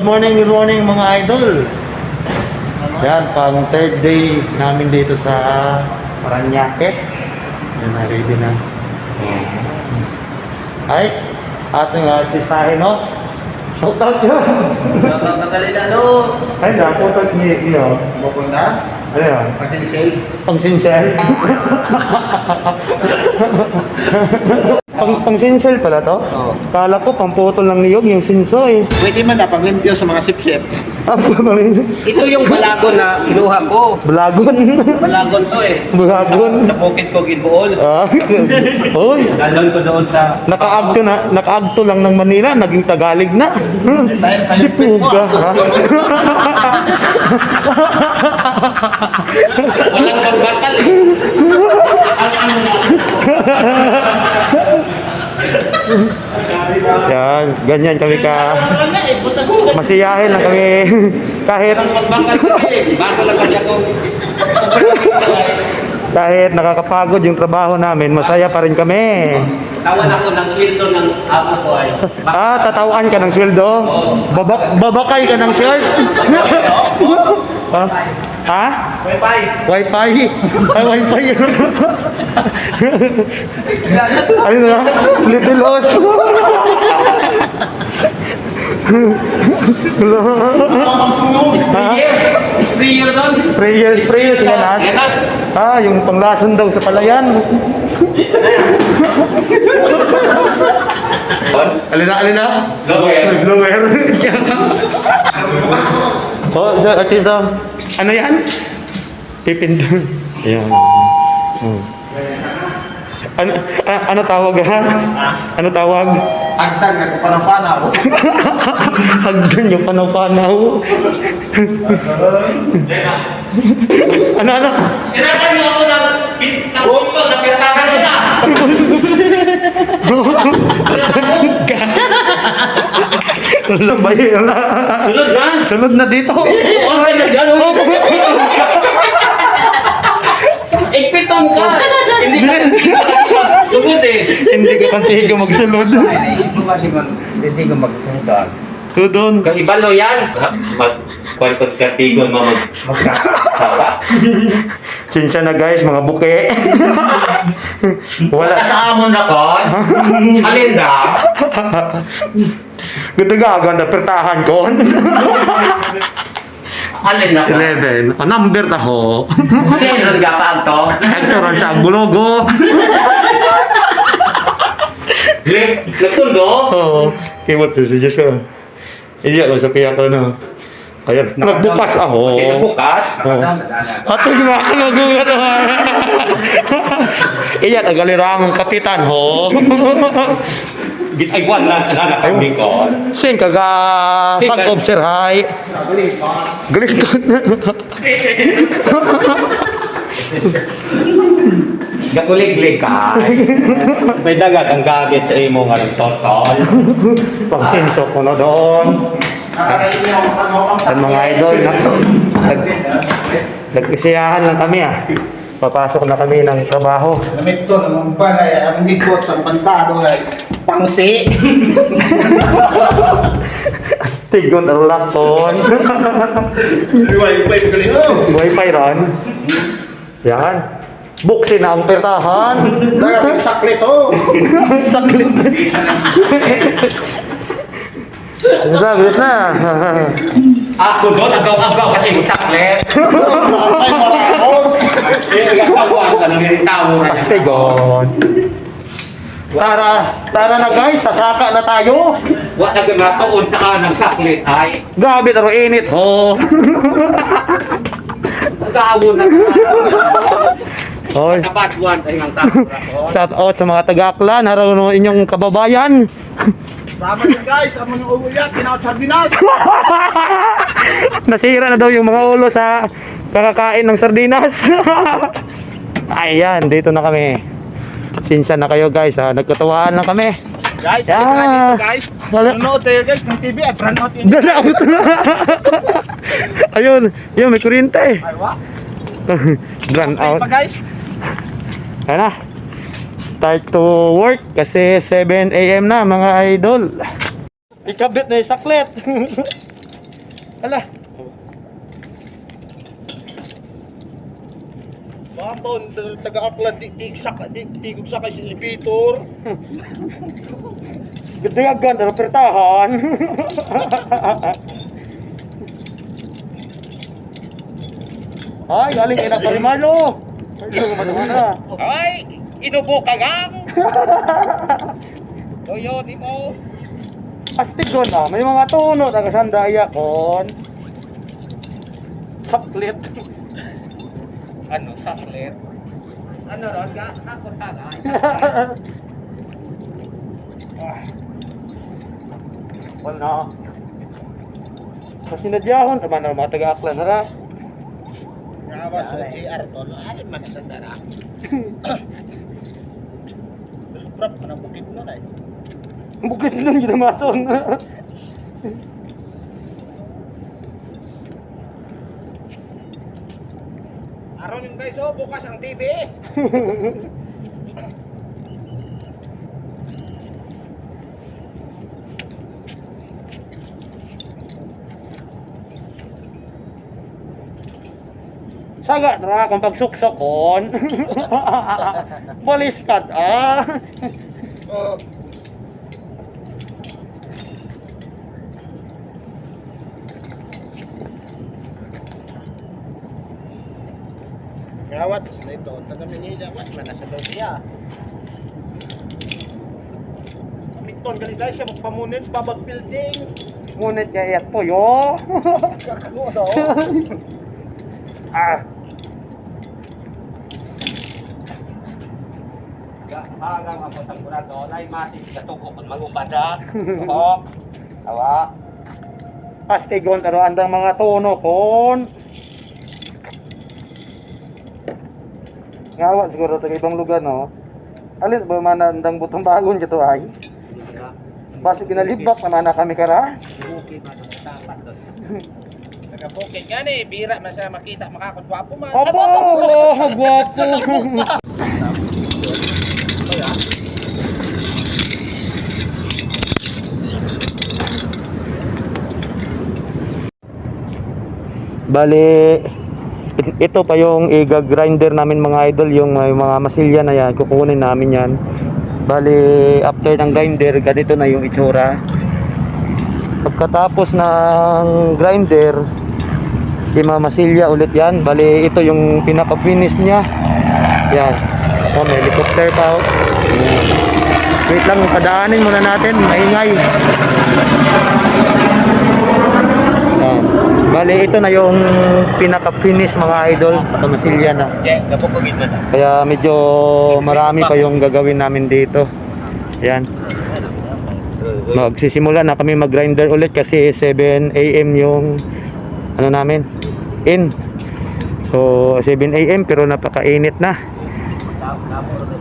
Good morning, good morning mga idol. Yan, pang third day namin dito sa Paranaque. Yan ready na. Ay, ating artistahin, no? Shout out yun! Magaling na no. Ay, napunta ni iyo. Mapunta? Ano yan? Pagsinsel. Pang sinsel? pang, pang sinsel pala to? Oo. Kala ko pang putol ng niyog yung sinso eh. Pwede man na paglimpyo sa mga sip-sip. Ah, pang Ito yung balagon na kinuha ko. Balagon. Balagon to eh. Balagon. Sa, sa bukid ko, Ginbool. Ah, Uy, Dalawin ko doon sa... nakaagto na, nakaagto lang ng Manila, naging Tagalog na. Dahil palimpit mo. Puga, ha? Walang pagbakal eh. Yan, ganyan kami ka. Masiyahin lang kami. kahit, kahit nakakapagod yung trabaho namin, masaya pa rin kami. Tawan ako ng sweldo ng amo ko ay... Ah, tatawaan ka ng sweldo? Babak babakay ka ng shirt? ha? Ha? Wi-Fi. Wi-Fi? Ay, Wi-Fi. ano na? Little Os. ha? Sprayer doon. Sprayer, sprayer ganas? Ganas. Ah, yung panglason daw sa palayan. Alina, alina? Lower. Lower. Oh, the artist daw. Ano yan? Pipin. Ayan. Hmm. Ano, ah, ano tawag ha? Ano tawag? Hagdag na kupanapanaw. Hagdan yung panaw-panaw. ano, ano? Sinakan niyo ako ng ng bumso na pinatagan niyo na. Wala ba yun? Sunod na. Sunod na dito. Okay na dyan. oh. Ikpiton ka. Hindi ka Sunod eh. Hindi ka kantihiga magsunod. Naisip mo kasi mag... Hindi ko magpunta. So doon. Ibalo yan. Mag... Kwalpot katigon mo mag... Magsasaba. Sinsya na guys, mga buke. Wala. Sa amon na kon. Alinda. Ganda ga, ganda pertahan ko. Alin na kon. 11. O, number na ho. Sino nga pa ang to? Hectoran sa Bulogo. Lek, lekundo. Oo. Kimot si Diyos ko. Hindi ako sa piyak ko na. Ayan, nagbukas ako. Sino bukas? Oo. Ato gimana ka nagugat. Iya, tagalirangang kapitan ho. Git ay wala na na kami ko. Sing kaga sag obser hay. Galing ka. Gakulig-lig ka. May dagat ang gamit sa imo nga ng totol. Pang sinso ko na doon. Sa mga idol, na, nag, nagkisiyahan lang kami ah. Papasok na kami ng trabaho. Gamit ko ng bagay, ang higpot sa pantado ay pangsi. Arulakton. Wi-Fi magaling oh. Wi-Fi ron. Yan. Buksin na ang pertahan. Dagat saklit oh. Saklit. Sabi na. Ako doon, agaw-agaw kasi yung chocolate. Ay marakon. Eh, nagkakawa ka ng yung tao. Pastigon. Tara, tara na guys, sasaka na tayo. Wa na gumatoon sa kanang chocolate ay. Grabe taro init ho. Nagawo na. Hoy, Kabatuan ay ang shout out sa mga taga-aklan, haraw inyong kababayan. Sama niyo guys, amo niyo uwiyak, kinaot sa Binas. Nasira na daw yung mga ulo sa kakakain ng sardinas. Ayan, dito na kami. Sinsa na kayo guys, ha? nagkatawaan lang kami. Guys, Yeah. yeah. dito guys. Nanonood tayo guys ng TV, ay brand out yun. Dala out na. Ayun, yun may kuryente. Ay. Run Ay, out. pa guys. Ayan na. Start to work kasi 7 a.m. na mga idol. Ikabit na yung saklet. Ala. Mapon, taga-aklan, di, saka, di, di, di, sa si Vitor. Ganda yung ganda ng pertahan. Ay, galing kay Nakalimalo. Ay, inubo ka gang! Toyo, di mo. Astig doon ah, may mga tuno taga sandaya kon. Saklit. Ano, saklit? Ano ron, ga? Nakot tagay. Wala. Kasi nadyahon, tama na mga taga-aklan na Grawa sa GR to, alin man sa dara. Prap, anong bukid nun ay? Bukit nun ginamaton. Aron yung guys, oh, bukas ang TV. Saga ra kung pagsuksokon. Baliskat ah. Oh. Gawat sa ito, taga Manila, wat man nasa daw siya. Minton gali dahil siya magpamunin sa babag building. Ngunit kaya po yo. Kakago daw. ah. Hagang ako sa kurado, lay matik sa tuko kung magumbada. Oo. Tawa. Astigon taro andang mga tono kon. Ngawa siguro taga ibang lugar no. Alin ba man andang butong bagon kito ay? Basi ginalibak naman na kami kara. Nagabukid nga ni, bira man siya makita, makakutwapo man. Aba, gwapo. Bali, it- ito pa yung iga-grinder namin mga idol, yung may mga masilya na yan, kukunin namin yan. Bali, after ng grinder, ganito na yung itsura. Pagkatapos ng grinder, imamasilya ulit yan. Bali, ito yung pinaka-finish niya. Yan. Oh, may helicopter pa. Oh. Wait lang, padaanin muna natin. Maingay. Bali, ito na yung pinaka-finish mga idol. Mo na. Kaya medyo marami pa yung gagawin namin dito. Yan. Magsisimula na kami mag-grinder ulit kasi 7 AM yung ano namin in. So 7 AM pero napakainit na.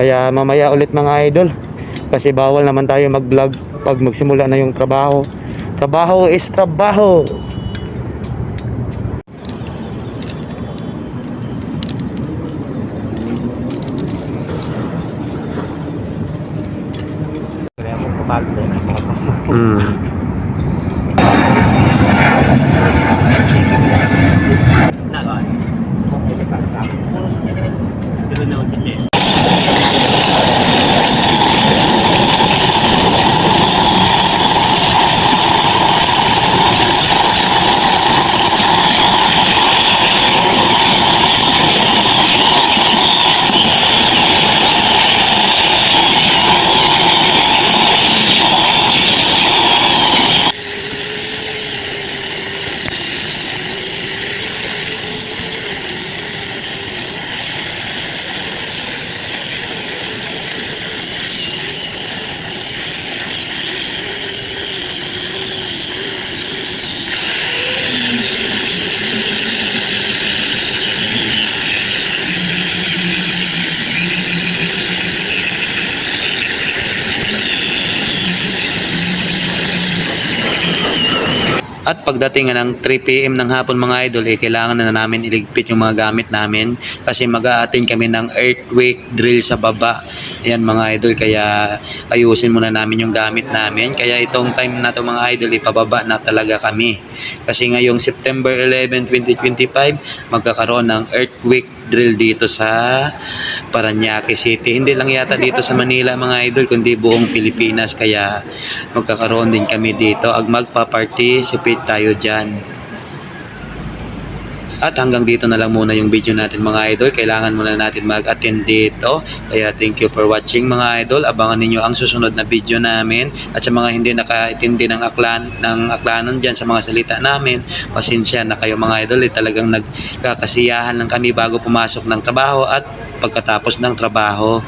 Kaya mamaya ulit mga idol kasi bawal naman tayo mag-vlog pag magsimula na yung trabaho. Trabaho is trabaho. Kaya mo kumalte. Mm. Nagon. Okay ka ka. Dito na ulit eh. At pagdating ng 3pm ng hapon mga idol, eh, kailangan na namin iligpit yung mga gamit namin kasi mag a kami ng earthquake drill sa baba. Ayan mga idol, kaya ayusin muna namin yung gamit namin. Kaya itong time na to mga idol, ipababa na talaga kami. Kasi ngayong September 11, 2025, magkakaroon ng earthquake drill dito sa Paranaque City. Hindi lang yata dito sa Manila mga idol, kundi buong Pilipinas. Kaya magkakaroon din kami dito. Ag magpa-participate tayo dyan. At hanggang dito na lang muna yung video natin mga idol. Kailangan muna natin mag-attend dito. Kaya thank you for watching mga idol. Abangan ninyo ang susunod na video namin. At sa mga hindi nakaintindi ng aklan ng aklanon dyan sa mga salita namin, pasensya na kayo mga idol. Eh, talagang nagkakasiyahan lang kami bago pumasok ng trabaho at pagkatapos ng trabaho.